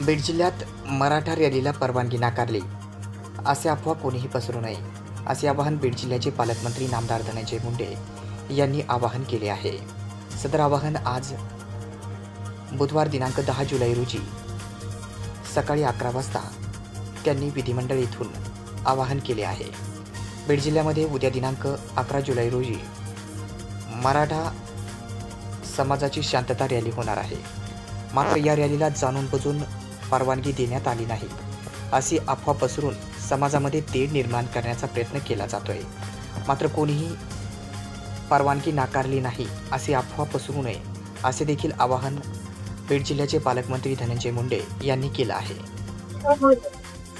बीड जिल्ह्यात मराठा रॅलीला परवानगी नाकारली. असे अफवा कोणीही पसरू नये असे आवाहन बीड जिल्ह्याचे पालकमंत्री नामदार धनंजय मुंडे यांनी आवाहन केले आहे. सदर आवाहन आज बुधवार दिनांक दहा जुलै रोजी सकाळी अकरा वाजता त्यांनी विधिमंडळ येथून आवाहन केले आहे. बीड जिल्ह्यामध्ये उद्या दिनांक अकरा जुलै रोजी मराठा समाजाची शांतता रॅली होणार आहे. मात्र या रॅलीला जाणून बुजून परवानगी देण्यात आली नाही. अशी अफवा पसरून समाजामध्ये तेढ निर्माण करण्याचा प्रयत्न केला जातोय. मात्र कोणीही परवानगी नाकारली नाही अशी अफवा पसरू नये असे देखील आवाहन बीड जिल्ह्याचे पालकमंत्री धनंजय मुंडे यांनी केलं आहे.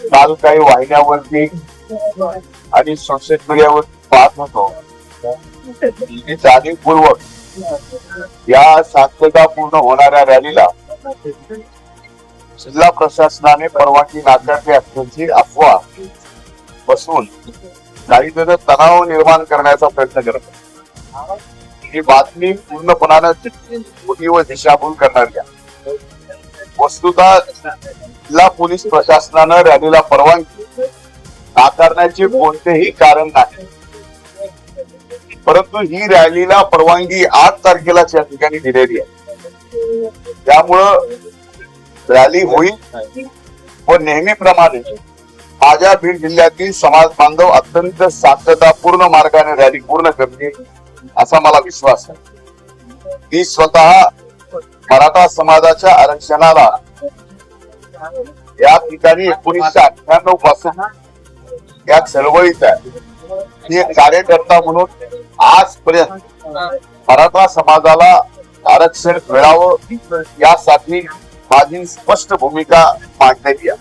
काल काही वाहिन्यावरती आणि सोशल मीडियावर पाहत होतो. जाणीवपूर्वक या शांततापूर्ण होणाऱ्या रॅलीला जिल्हा प्रशासनाने परवानगी नाकारली असल्याची अफवा बसून काही जण तणाव निर्माण करण्याचा प्रयत्न करत ही बातमी पूर्णपणानं खोटी व दिशाभूल करणारी आहे. वस्तुतः जिल्हा पोलीस प्रशासनानं रॅलीला परवानगी नाकारण्याचे कोणतेही कारण नाही. परंतु ही रॅलीला परवानगी आठ तारखेलाच या ठिकाणी दिलेली आहे. त्यामुळं रॅली होईल व नेहमीप्रमाणे माझ्या बीड जिल्ह्यातील समाज बांधव अत्यंत शांततापूर्ण मार्गाने रॅली पूर्ण करतील असा मला विश्वास आहे. मी स्वतः मराठा समाजाच्या आरक्षणाला या ठिकाणी एकोणीसशे अठ्ठ्याण्णवपासून या चळवळीत आहे. एक कार्यकर्ता म्हणून आजपर्यंत मराठा समाजाला आरक्षण मिळावं यासाठी माझी स्पष्ट भूमिका मांडण्यात या